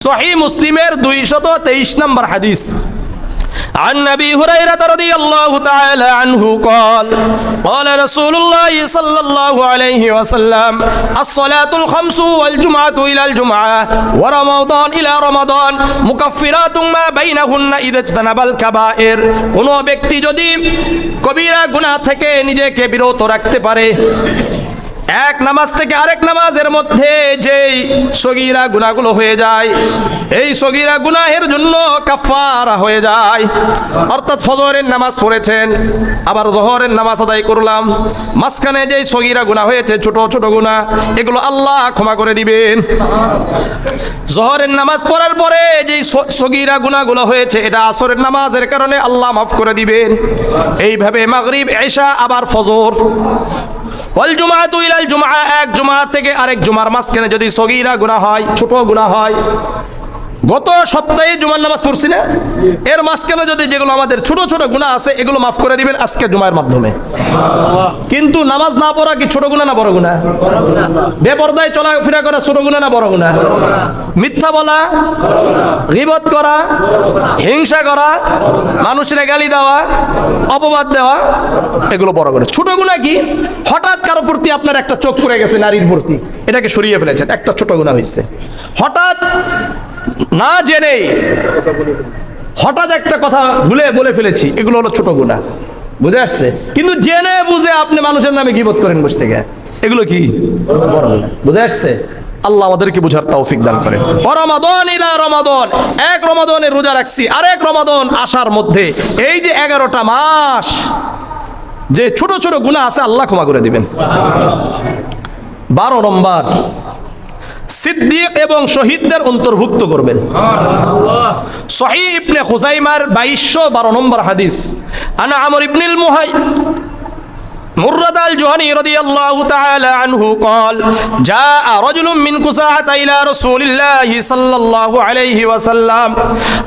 সহি মুসলিমের দুইশত তেইশ নম্বর হাদিস عن ابي هريره رضي الله تعالى عنه قال قال رسول الله صلى الله عليه وسلم الصلاه الخمس والجمعه الى الجمعه ورمضان الى رمضان مكفرات ما بينهن اذا اجتنب الكبائر কোন ব্যক্তি যদি কবিরা গুনাহ থেকে নিজেকে বিরত রাখতে পারে এক নামাজ থেকে আরেক নামাজের মধ্যে যেই সগিরা গুনাহগুলো হয়ে যায়, এই সগিরা গুনাহের জন্য কাফারা হয়ে যায়। অর্থাৎ ফজরের নামাজ পড়েছেন, আবার জহরের নামাজ আদায় করলাম। মাঝখানে যেই সগিরা গুনাহ হয়েছে, ছোট ছোট গুনাহ, এগুলো আল্লাহ ক্ষমা করে দিবেন। জহরের নামাজ পড়ার পরে যেই সগিরা গুনাহগুলো হয়েছে, এটা আসরের নামাজের কারণে আল্লাহ মাফ করে দিবেন। এইভাবে মাগরিব এশা আবার ফজর। ওয়াল জুমাআতু ইলাল জুমআ, এক জুমা থেকে আরেক জুমার মাঝখানে যদি সগীরা গুনাহ হয়, ছোট গুনাহ হয় গত সপ্তাহে জুমার নামাজ পড়ছি না? এর মাঝখানে যদি যেগুলো আমাদের ছোট ছোট গুনাহ আছে, এগুলো মাফ করে দিবেন আজকে জুমার মাধ্যমে। কিন্তু নামাজ না পড়া কি ছোট গুনাহ না বড় গুনাহ বেপরদায় চলাফেরা করা ছোট গুনাহ না বড় গুণা? মিথ্যা বলা, গীবত করা, হিংসা করা, মানুষের গালি দেওয়া, অপবাদ দেওয়া, এগুলো বড় গুণা। ছোট গুণা কি? হঠাৎ কারও প্রতি আপনার একটা চোখ পড়ে গেছে, নারীর প্রতি। এটাকে সরিয়ে ফেলেছেন, একটা ছোট গুণা হয়েছে। হঠাৎ না জেনেই হঠাৎ একটা কথা ভুলে বলে ফেলেছি। এগুলো হলো ছোট গুণা। বুঝে আসছে? কিন্তু জেনে বুঝে আপনি মানুষের নামে গিবত করেন বসে থেকে এগুলো কি? বুঝে আসছে? আল্লাহ আমাদেরকে বুঝার তৌফিক দান করেন। রমাদন ইলা রমাদন। এক রমাদনের রোজা রাখছি, আরেক রমাদন আসার মধ্যে। এই যে এগারোটা মাস, যে ছোট ছোট গুণা আছে, আল্লাহ ক্ষমা করে দিবেন। বারো নম্বর সিদ্দিক এবং শহীদদের অন্তর্ভুক্ত করবেন সহি ইবনে খুজাইমার বাইশশো বারো নম্বর হাদিস আনা আমর ইবনিল মুহাই مرد الجهني رضي الله تعالى عنه قال جاء رجل من كساعة إلى رسول الله صلى الله عليه وسلم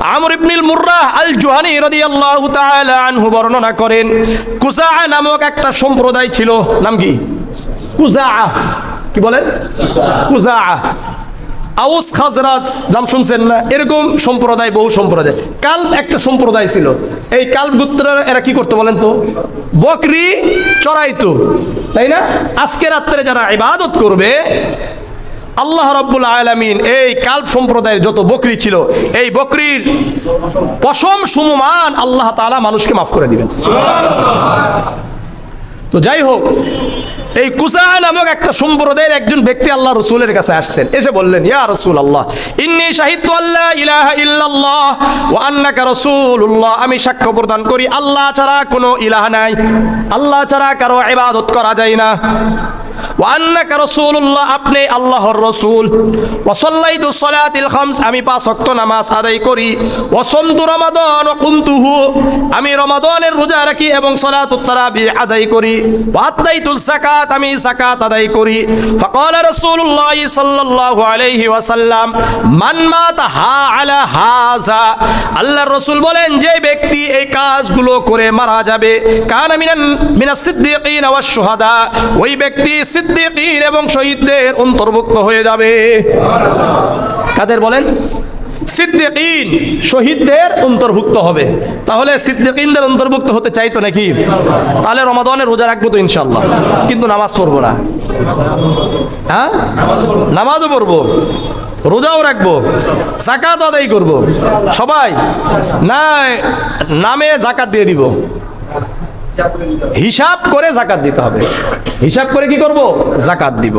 عمرو بن المرة الجهني رضي الله تعالى عنه বর্ণনা করেন কুসা নামক একটা সম্প্রদায় ছিল নাম কি কুজা কি বলেন কুজা আউস খাজরাজ, নাম শুনছেন না? এরকম সম্প্রদায়, বহু সম্প্রদায়। কাল্প একটা সম্প্রদায় ছিল। এই কাল্প গুত্রের এরা কি করতে বলেন তো? বকরি চড়াইতো, তাই না? আজকে রাত্রে যারা ইবাদত করবে, আল্লাহ রাব্বুল আলামিন এই কাল্প সম্প্রদায়ের যত বকরি ছিল, এই বকরির পশম সমমান আল্লাহ তাআলা মানুষকে মাফ করে দিবেন। তো যাই হোক, এই কুসা নামক একটা সম্প্রদায়ের একজন ব্যক্তি আল্লাহ রসুলের কাছে আসছেন। এসে বললেন, ইয়া রসুল আল্লাহ ইন্নি শাহিদ আল্লাহ ইলাহা ইল্লাল্লাহ ও আন্নাকা রসুল্লাহ আমি সাক্ষ্য প্রদান করি, আল্লাহ ছাড়া কোনো ইলাহ নাই। আল্লাহ ছাড়া কারও ইবাদত করা যায় না। আপনি আল্লাহর রাসূল। আমি পাঁচ নামাজ আদায় করি। আমি রোজা রাখি এবং আদায় করি। আমি আদায় করি। আল্লাহর রাসূল বলেন, যে ব্যক্তি এই কাজগুলো করে মারা যাবে। কানা মিনান, মিনাস সিদ্দিকিন ওয়াশ শুহাদা। ওই ব্যক্তি সিদ্দিকিন এবং শহীদদের অন্তর্ভুক্ত হয়ে যাবে। কাদের বলেন? সিদ্দিকিন শহীদদের অন্তর্ভুক্ত হবে। তাহলে সিদ্দিকিনদের অন্তর্ভুক্ত হতে চাইতো নাকি? তাহলে রমাদানের রোজা রাখব তো ইনশাল্লাহ কিন্তু নামাজ পড়ব না। হ্যাঁ? নামাজও পড়ব, রোজাও রাখব জাকাত আদায় করব। সবাই না নামে জাকাত দিয়ে দিব। হিসাব করে জাকাত দিতে হবে। হিসাব করে কি করব? জাকাত দিব।